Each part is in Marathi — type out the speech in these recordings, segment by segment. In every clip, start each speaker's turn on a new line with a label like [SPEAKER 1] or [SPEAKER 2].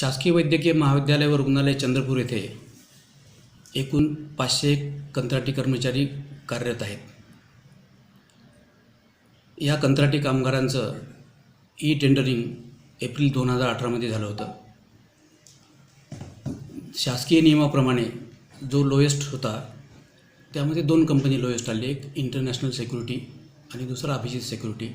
[SPEAKER 1] शासकीय वैद्यकीय महाविद्यालय व रुग्णालय चंद्रपूर येथे एकूण पाचशे एक कंत्राटी कर्मचारी कार्यरत आहेत. या कंत्राटी कामगारांचं ई टेंडरिंग एप्रिल दोन हजार अठरामध्ये झालं होतं. शासकीय नियमाप्रमाणे जो लोएस्ट होता त्यामध्ये दोन कंपनी लोएस्ट आली एक इंटरनॅशनल सेक्युरिटी आणि दुसरा अभिजित सेक्युरिटी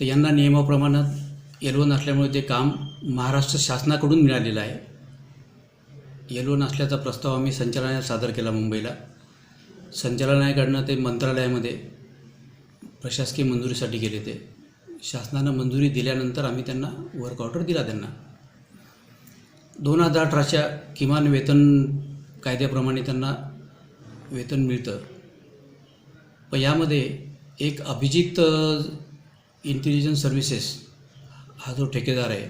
[SPEAKER 1] तर यांना नियमाप्रमाणे एल वन असल्यामुळे ते काम महाराष्ट्र शासनाकडून मिळालेलं आहे. एल नसल्याचा असल्याचा प्रस्ताव आम्ही संचालनालयात सादर केला मुंबईला. संचालनालयाकडनं ते मंत्रालयामध्ये प्रशासकीय मंजुरीसाठी गेले ते. शासनानं मंजुरी दिल्यानंतर आम्ही त्यांना वर्क ऑर्डर दिला त्यांना. दोन हजार अठराच्या किमान वेतन कायद्याप्रमाणे त्यांना वेतन मिळतं. पण यामध्ये एक अभिजित इंटेलिजन्स सर्व्हिसेस हा जो ठेकेदार आहे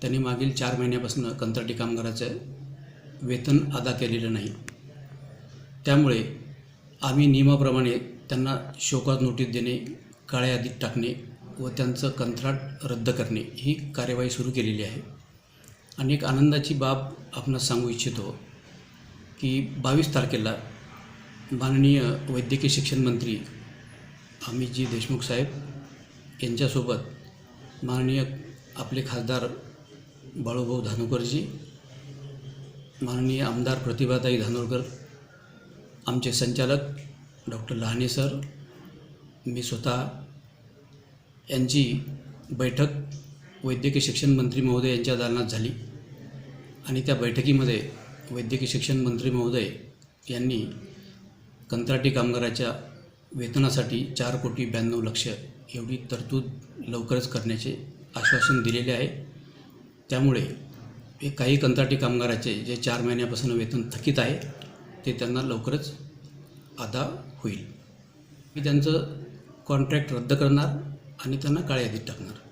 [SPEAKER 1] त्यांनी मागील चार महिन्यापासून कंत्राटी कामगाराचं वेतन अदा केलेलं नाही. त्यामुळे आम्ही नियमाप्रमाणे त्यांना शोकात नोटीस देणे काळ्या यादीत टाकणे व त्यांचं कंत्राट रद्द करणे ही कार्यवाही सुरू केलेली आहे. आणि एक आनंदाची बाब आपण सांगू इच्छितो की बावीस तारखेला माननीय वैद्यकीय शिक्षण मंत्री अमितजी देशमुख साहेब यांच्यासोबत माननीय आपले खासदार बाळूभाऊ धानोकरजी माननीय आमदार प्रतिभाताई धानोरकर आमचे संचालक डॉक्टर लहाने सर मी स्वतः यांची बैठक वैद्यकीय शिक्षण मंत्री महोदय यांच्या दालनात झाली आणि त्या बैठकीमध्ये वैद्यकीय शिक्षण मंत्री महोदय यांनी कंत्राटी कामगाराच्या वेतनासाठी चार कोटी ब्याण्णव लक्ष एवढी तरतूद लवकरच करण्याचे आश्वासन दिलेले आहे. त्यामुळे हे काही कंत्राटी कामगाराचे जे चार महिन्यापासून वेतन थकीत आहे ते त्यांना लवकरच अदा होईल. मी त्यांचं कॉन्ट्रॅक्ट रद्द करणार आणि त्यांना काळ्या यादीत टाकणार.